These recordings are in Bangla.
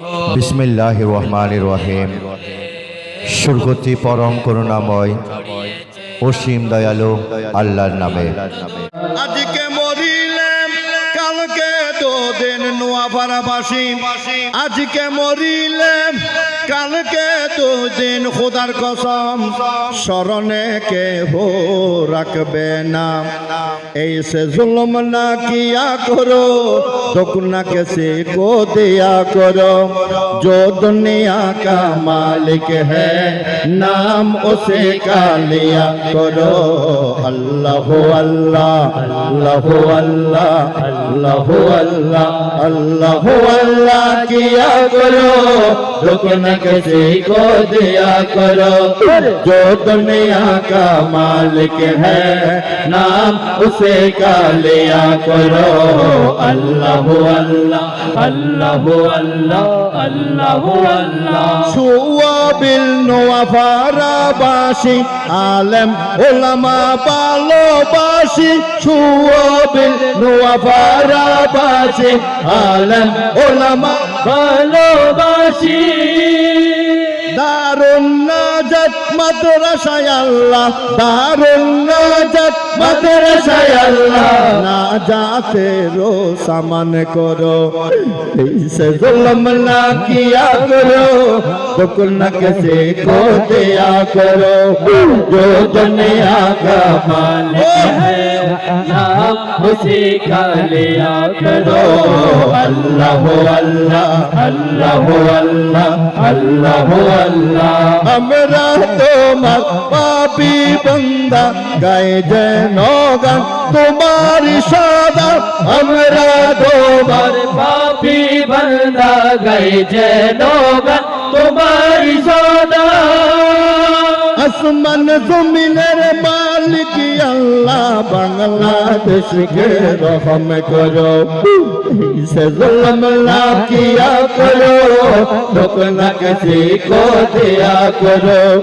বিসমিল্লাহ রহমান রহিম। সুরগতি পরম করুণাময়, অসীম দয়ালু আল্লাহর নামে। আজকে মরিলে, কালকে তো দিন নোয়াপাড়াবাসী আজকে মরিলেম কালকে তো দিন খোদার কসম স্মরণে কে হো রাখবে না এই সে জুলম না কিয়া করো দুকুনা कैसे को दिया करो जो दुनिया का मालिक है नाम उसे का लिया करो अल्लाह अल्लाह अल्लाह अल्लाह अल्लाह अल्लाह अल्लाह अल्लाह किया करो रुकन کسی کو دیا کرو۔ جو دنیا کا مالک ہے نام اسے کا لیا کرو۔ اللہ اللہ اللہ اللہ اللہ اللہ۔ شوا بل باشی عالم علماء بالو باشی۔ شوا بل وفارا باشی عالم علماء بالو باشی۔ Karuna. নাজাত মাদ্রাসায় আল্লাহ দারুন নাজাত মাদ্রাসায় আল্লাহ নাজাতে রো সামান করো ইসে जुल्म ना किया करो दुकुन कैसे को दिया करो जो दुनिया का मालिक है नाम उसी का लिया करो अल्लाह अल्लाह अल्लाह अल्लाह अल्लाह अल्लाह ہمرا تمہار پاپی بندہ گائے جنو گن تمہاری شادہ ہمرا دوبار پاپی بندہ گائے جنو گن تمہاری شادہ۔ اسمن زمین ربا بنگلہ دیش کے رحم کرو اسے ظلم نہ کیا کرو۔ دکھ نہ کسی کو دیا کرو۔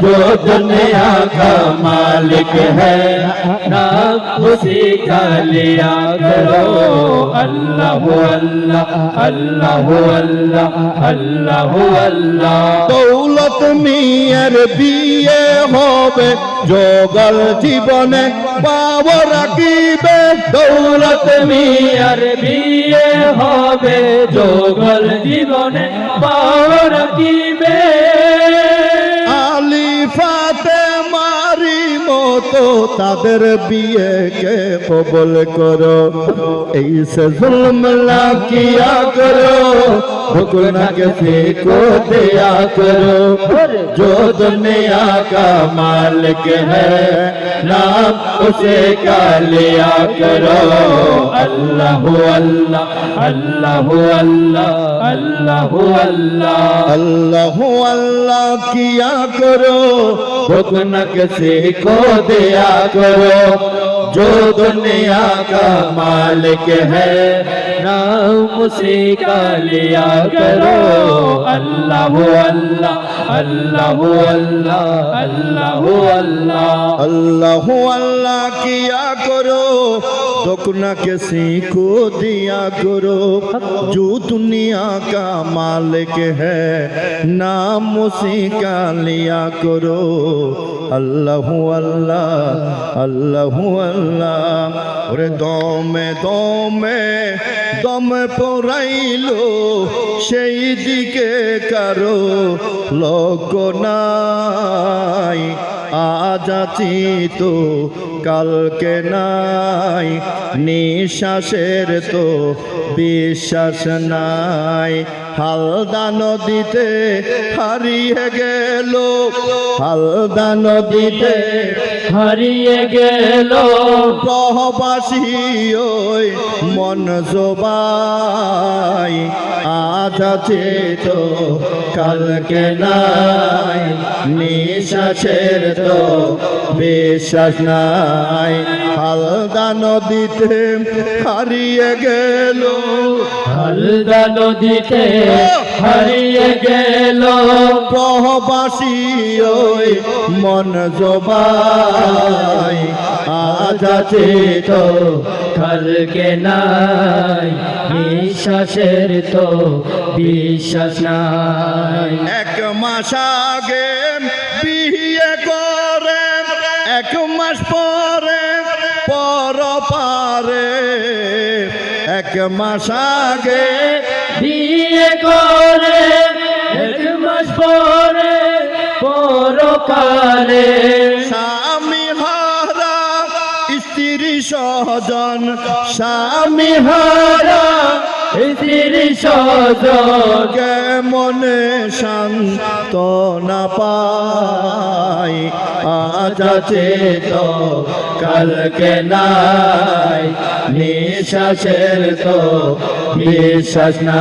جو دنیا کا مالک ہے، نہ خوشی کا لیا کرو۔ اللہ اللہ اللہ اللہ اللہ اللہ۔ دولت میں عربی ہے ہو যোগল জীবনে পাব রাখিবে দৌলত মিয়ার বিয়ে হবে। যোগল জীবনে পাব কিবে তাদের বিয়েকে কবল করো এই সে जुल्म ना किया करो रुकना किसी को दिया करो जो दुनिया का मालिक है नाम उसे का लिया करो अल्लाह अल्लाह अल्लाह अल्लाह अल्लाह अल्लाह अल्लाह अल्लाह किया करो حکم کسی کو دیا کرو جو دنیا کا مالک ہے نام اسی کا لیا کرو۔ اللہ اللہ اللہ اللہ اللہ اللہ۔ اللہ اللہ کیا کرو۔ دکھ نہ کسی کو دیا کرو۔ جو دنیا کا مالک ہے، نام اسی کا لیا کرو۔ اللہ اللہ اللہ اللہ۔ ওরে দমে দমে দমে পড়াইলো, সেই দিকে কারও লোক নাই। আজ তো, কালকে নাই। নিঃশ্বাসের তো বিশ্বাস নাই। হালদা নদীতে হারিয়ে গেল, হালদা নদীতে হারিয়ে গেল। প্রহবাসী মন জোবাই আধাতে তো কালকে নাই নিঃশ্বাসের তো বিশ্বাস নাই। হালদা নদীতে হারিয়ে গেল। হালদা নদীতে হারিয়ে গেল। প্রবাসী ওই মন জবাই। আজ আছে তো কালকে নাই নিঃশ্বাসের তো বিশ্বাস নাই। এক মাস আগে বিয়ে করে এক মাস পর এক মাস আগে বিয়ে করে, এক মাস পরে পরকালে স্বামী হারা, স্ত্রী সহজন স্বামী হারা সজন মনে শান্ত না পাই? আজ আছে তো কালকে নাই। নিঃশ্বাসের তো বিশ্বাস না